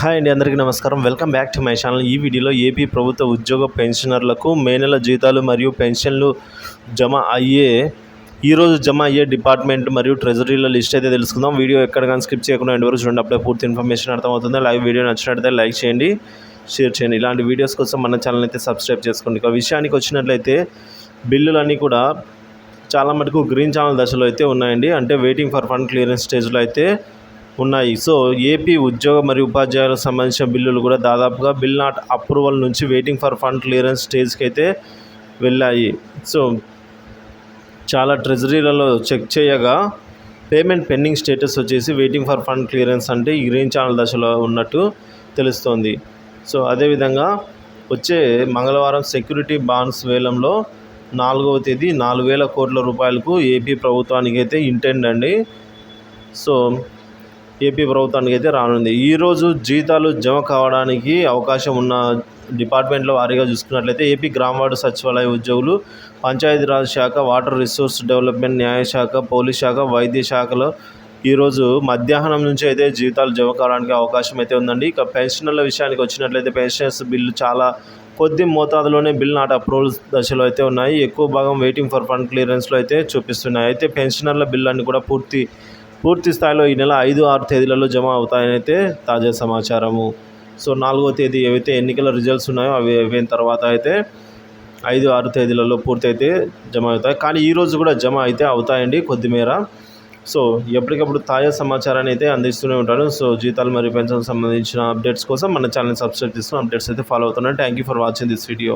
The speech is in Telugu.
హాయ్ అండి అందరికీ నమస్కారం. Welcome back to my channel. ఈ వీడియోలో ఏపీ ప్రభుత్వ ఉద్యోగ పెన్షనర్లకు మే నెల జీతాలు మరియు పెన్షన్లు జమ అయ్యే ఈరోజు జమ అయ్యే డిపార్ట్మెంట్ మరియు ట్రెజరీల లిస్ట్ అయితే తెలుసుకుందాం. వీడియో ఎక్కడ కానీ స్కిప్ చేయకుండా ఎండ్ వరకు చూడండి. అప్పుడే పూర్తి ఇన్ఫర్మేషన్ అర్థమవుతుంది. లైవ్ వీడియో నచ్చినట్లయితే లైక్ చేయండి షేర్ చేయండి. ఇలాంటి వీడియోస్ కోసం మన ఛానల్ అయితే సబ్స్క్రైబ్ చేసుకోండి. ఇక విషయానికి వచ్చినట్లయితే బిల్లులన్నీ కూడా చాలా మటుకు గ్రీన్ ఛానల్ దశలో అయితే ఉన్నాయండి. అంటే వెయిటింగ్ ఫర్ ఫండ్ క్లియరెన్స్ స్టేజ్లో అయితే ఉన్నాయి. సో ఏపీ ఉద్యోగ మరియు ఉపాధ్యాయులకు సంబంధించిన బిల్లులు కూడా దాదాపుగా బిల్ నాట్ అప్రూవల్ నుంచి వెయిటింగ్ ఫర్ ఫండ్ క్లియరెన్స్ స్టేజ్కి అయితే వెళ్ళాయి. సో చాలా ట్రెజరీలలో చెక్ చేయగా పేమెంట్ పెండింగ్ స్టేటస్ వచ్చేసి వెయిటింగ్ ఫర్ ఫండ్ క్లియరెన్స్ అంటే ఈ గ్రీన్ ఛానల్ దశలో ఉన్నట్టు తెలుస్తోంది. సో అదేవిధంగా వచ్చే మంగళవారం సెక్యూరిటీ బాండ్స్ వేలంలో నాలుగవ తేదీ నాలుగు వేల కోట్ల రూపాయలకు ఏపీ ప్రభుత్వానికి అయితే ఇంటెండ్ అండి. సో ఏపీ ప్రభుత్వానికి అయితే రానుంది ఈరోజు జీతాలు జమ కావడానికి అవకాశం ఉన్న డిపార్ట్మెంట్లో వారీగా చూసుకున్నట్లయితే ఏపీ గ్రామవార్డు సచివాలయ ఉద్యోగులు పంచాయతీరాజ్ శాఖ వాటర్ రిసోర్స్ డెవలప్మెంట్ న్యాయశాఖ పోలీస్ శాఖ వైద్య శాఖలో ఈరోజు మధ్యాహ్నం నుంచి అయితే జీతాలు జమ కావడానికి అవకాశం అయితే ఉందండి. ఇక పెన్షనర్ల విషయానికి వచ్చినట్లయితే పెన్షనర్స్ బిల్లు చాలా కొద్ది మోతాదులోనే బిల్ నాట్ అప్రూవల్ దశలో అయితే ఉన్నాయి. ఎక్కువ భాగం వెయిటింగ్ ఫర్ ఫండ్ క్లియరెన్స్లో అయితే చూపిస్తున్నాయి. అయితే పెన్షనర్ల బిల్లు అన్ని కూడా పూర్తి పూర్తి స్థాయిలో ఈ నెల ఐదు ఆరు తేదీలలో జమ అవుతాయని అయితే తాజా సమాచారము. సో నాలుగో తేదీ ఏవైతే ఎన్నికల రిజల్ట్స్ ఉన్నాయో అవి అయిపోయిన తర్వాత అయితే ఐదు ఆరు తేదీలలో పూర్తి అయితే జమ అవుతాయి. కానీ ఈరోజు కూడా జమ అయితే అవుతాయండి కొద్దిమేర. సో ఎప్పటికప్పుడు తాజా సమాచారాన్ని అయితే అందిస్తూనే ఉంటాను. సో జీతాలు మరియు పెన్షన్ సంబంధించిన అప్డేట్స్ కోసం మన ఛానల్ సబ్స్క్రైబ్ చేసుకుని అప్డేట్స్ అయితే ఫాలో అవుతున్నాను thank you for watching this video